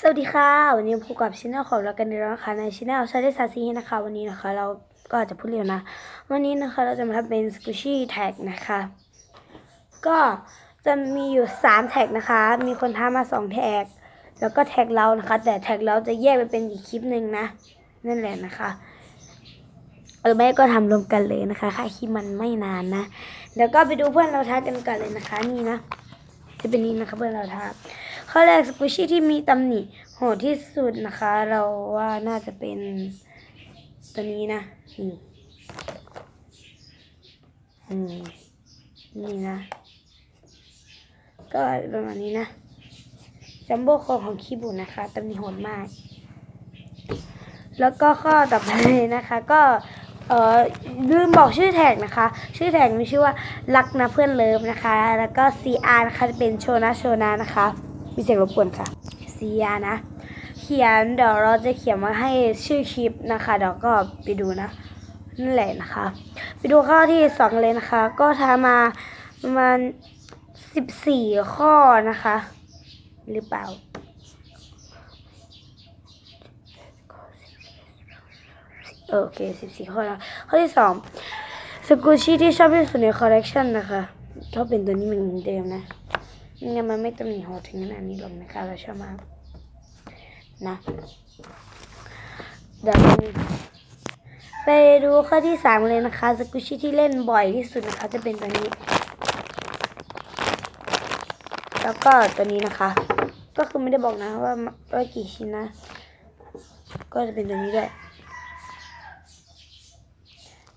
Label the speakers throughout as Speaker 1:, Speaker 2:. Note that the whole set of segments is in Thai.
Speaker 1: สวัสดีค่ะ วันนี้พบกับชินแนลของเรากันอีกแล้วนะคะในชินแนลชาเลซาซีนะคะวันนี้นะคะ เราก็จะพูดเร็วนะ วันนี้นะคะเราจะมาทำเป็นสกูชี่แท็กนะคะ ก็จะมีอยู่ 3 แท็กนะคะ มีคนทำมา 2 แท็ก แล้วก็แท็กเรานะคะ แต่แท็กเราจะแยกไปเป็นอีกคลิปหนึ่งนะ นั่นแหละนะคะหรือไม่ก็ทำรวมกันเลยนะคะค่าคลิปมันไม่นานนะเดี๋ยวก็ไปดูเพื่อนเราทักกันก่อนเลยนะคะ นี่นะจะเป็นนี้นะคะเพื่อนเราทัก ข้อแรกสกูชี่ที่มีตำหนิโหดที่สุดนะคะ เราว่าน่าจะเป็นตัวนี้นะนี่อืมนี่นะ ก็ประมาณนี้นะจัมโบ้คอของคีบุนะคะตำหนิโหดมาก แล้วก็ข้อต่อไปนะคะ ก็เอ่อลืมบอกชื่อแท็กนะคะ ชื่อแท็กมีชื่อว่ารักนะเพื่อนเลิฟนะคะ แล้วก็ CR นะคะจะเป็นโชนะโชนะนะคะ มีเสียงรบกวนค่ะ CR นะ เขียนเดี๋ยวเราจะเขียนมาให้ชื่อคลิปนะคะเดี๋ยวก็ไปดูนะนั่นแหละนะคะ ไปดูข้อที่สองเลยนะคะ ก็ทำมาประมาณสิบสี่ข้อนะคะ หรือเปล่าโอเคสิบสี่ข้อแล้วข้อที่สองสกูชี่ที่ชอบที่สุดในคอลเลกชันนะคะก็เป็นตัวนี้เหมือนเดิมนะ งั้นมันไม่ตำหนิโหดถึงขนาดนี้หรอกนะคะเราชอบมากนะเดี๋ยวไปดูข้อที่สามเลยนะคะสกูชี่ที่เล่นบ่อยที่สุดนะคะจะเป็นตัวนี้ แล้วก็ตัวนี้นะคะ ก็คือไม่ได้บอกนะว่าว่ากี่ชิ้นนะ ก็จะเป็นตัวนี้ด้วย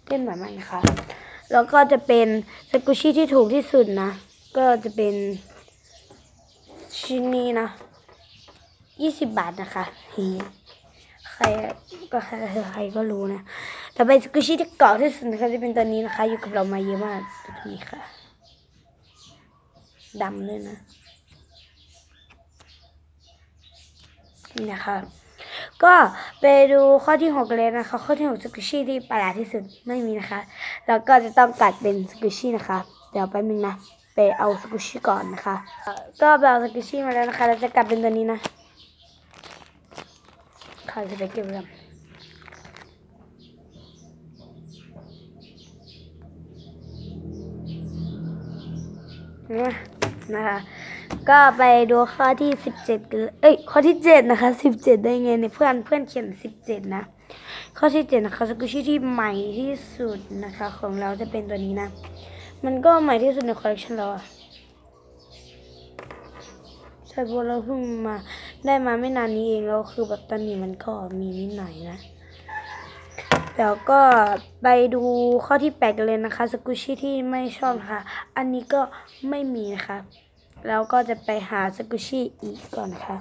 Speaker 1: เล่นบ่อยมากนะคะ แล้วก็จะเป็นสกุชี่ที่ถูกที่สุดนะ ก็จะเป็น ชิ้นนี้นะยี่สิบบาทนะคะฮีใครก็ใครใครก็รู้นะแต่เป็นสกุชี่ที่เก่าที่สุดนะคะจะเป็นตัวนี้นะคะ อยู่กับเรามาเยอะมากตัวนี้ค่ะดำเลยนะนี่นะคะก็ไปดูข้อที่หกเลยนะคะ ข้อที่หกสกุชี่ที่ประหลาดที่สุดไม่มีนะคะ แล้วก็จะต้องกัดเป็นสกุชี่นะคะ เดี๋ยวแป๊บนึงนะ ไปเอาสกุชี่ก่อนนะคะก็ไปเอาสกุชี่มาแล้วนะคะเราจะกัดเป็นตัวนี้นะค่ะจะไปเก็บกันนะนะคะก็ไปดูข้อที่สิบเจ็ดกันเลยเอ้ยข้อที่เจ็ดนะคะสิบเจ็ดได้ไงเนี่ยเพื่อนเพื่อนเขียนสิบเจ็ดนะข้อที่เจ็ดนะคะสกุชี่ที่ใหม่ที่สุดนะคะ ของเราจะเป็นตัวนี้นะ มันก็ใหม่ที่สุดในคอลเลคชันเราอะใช่เพราะเราเพิ่งมาได้มาไม่นานนี้เองแล้วคือแบบตอนนี้มันก็มีนิดหน่อยนะแล้วก็ไปดูข้อที่แปดกันเลยนะคะสกุชี่ที่ไม่ชอบนะคะอันนี้ก็ไม่มีนะคะ แล้วก็จะไปหาสกุชี่อีกก่อนนะคะ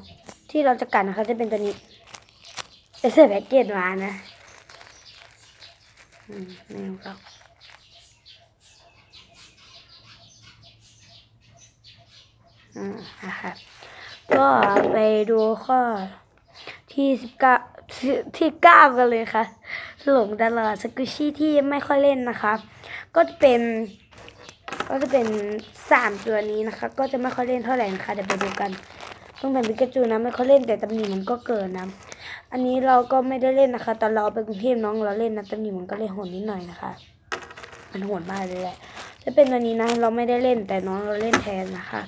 Speaker 1: ที่เราจะกัดนะคะจะเป็นตัวนี้ไปเสื้อแพ็กเกจมานะ อืมไม่รู้ครับอืม นะคะก็ไปดูข้อที่สิบเก้าที่เก้ากันเลยค่ะหลงตลอดสกุชี่ที่ไม่ค่อยเล่นนะคะก็จะเป็น ก็จะเป็นสามตัวนี้นะคะ ก็จะไม่ค่อยเล่นเท่าไหร่นะคะเดี๋ยวไปดูกันต้องเป็นปิกาจูนะไม่ค่อยเล่นแต่ตำหนิมันก็เกินนะอันนี้เราก็ไม่ได้เล่นนะคะตอนเราไปกรุงเทพน้องเราเล่นนะตำหนิมันก็เลยโหดนิดหน่อยนะคะ มันโหดมากเลยแหละจะเป็นตัวนี้นะ เราไม่ได้เล่นแต่น้องเราเล่นแทนนะคะ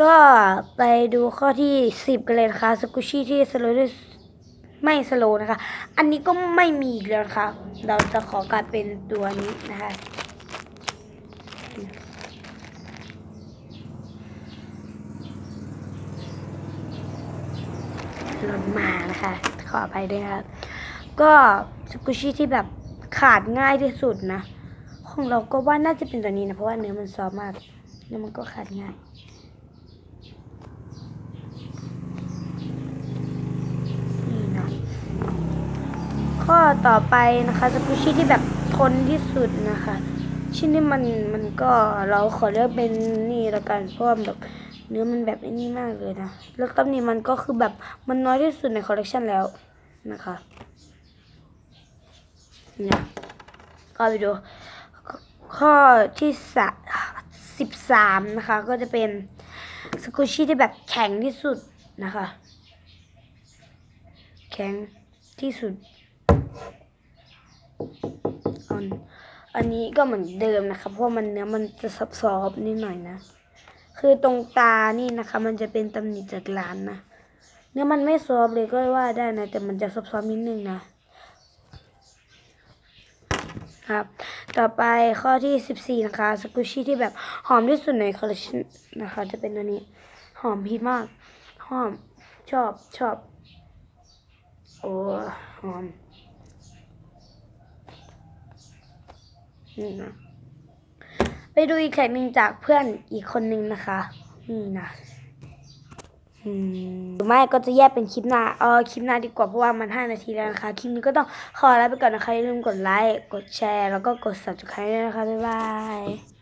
Speaker 1: ก็ไปดูข้อที่สิบกันเลยนะคะสกุชี่ที่สโลว์ไม่สโลว์นะคะ อันนี้ก็ไม่มีอีกแล้วนะคะเราจะขอกลารเป็นตัวนี้นะคะหล่นมานะคะ ขออภัยด้วยครับ ก็สกุชี่ที่แบบขาดง่ายที่สุดนะ ของเราก็ว่าน่าจะเป็นตัวนี้นะ เพราะว่าเนื้อมันซอฟมากเนื้อมันก็ขาดง่าย นี่นะ ข้อต่อไปนะคะสกุชี่ที่แบบทนที่สุดนะคะชิ้นนี้มันมันก็เราขอเลือกเป็นนี่ละกันเพราะว่าแบบเนื้อมันแบบนี่มากเลยนะแล้วตำหนิมันก็คือแบบมันน้อยที่สุดในคอลเลกชันแล้วนะคะเนี่ยก็ไปดูข้อที่สะสิบสามนะคะ ก็จะเป็นสกุชี่ที่แบบแข็งที่สุดนะคะ แข็งที่สุด อันอันนี้ก็เหมือนเดิมนะคะเพราะมันเนื้อมันจะซับซ้อนนิดหน่อยนะ คือตรงตานี่นะคะ มันจะเป็นตำหนิจากร้านนะเนื้อมันไม่ซอฟเลยก็ว่าได้นะ แต่มันจะซับซ้อนนิดนึงนะครับ ต่อไปข้อที่ 14 นะคะสกุชี่ที่แบบหอมที่สุดในคอลเลคชันนะคะ จะเป็นตัวนี้ หอมพีมาก หอมชอบชอบโอ้หอม นี่นะไปดูอีกแท็กหนึ่งจากเพื่อนอีกคนนึงนะคะ นี่นะอืมหรือไม่ก็จะแยกเป็นคลิปหน้าเออคลิปหน้าดีกว่าเพราะว่ามัน5นาทีแล้วนะคะ คลิปนี้ก็ต้องขอลาไปก่อนนะคะอย่าลืมกดไลค์ กดแชร์ แล้วก็กด subscribe ด้วยนะคะ บ๊ายบาย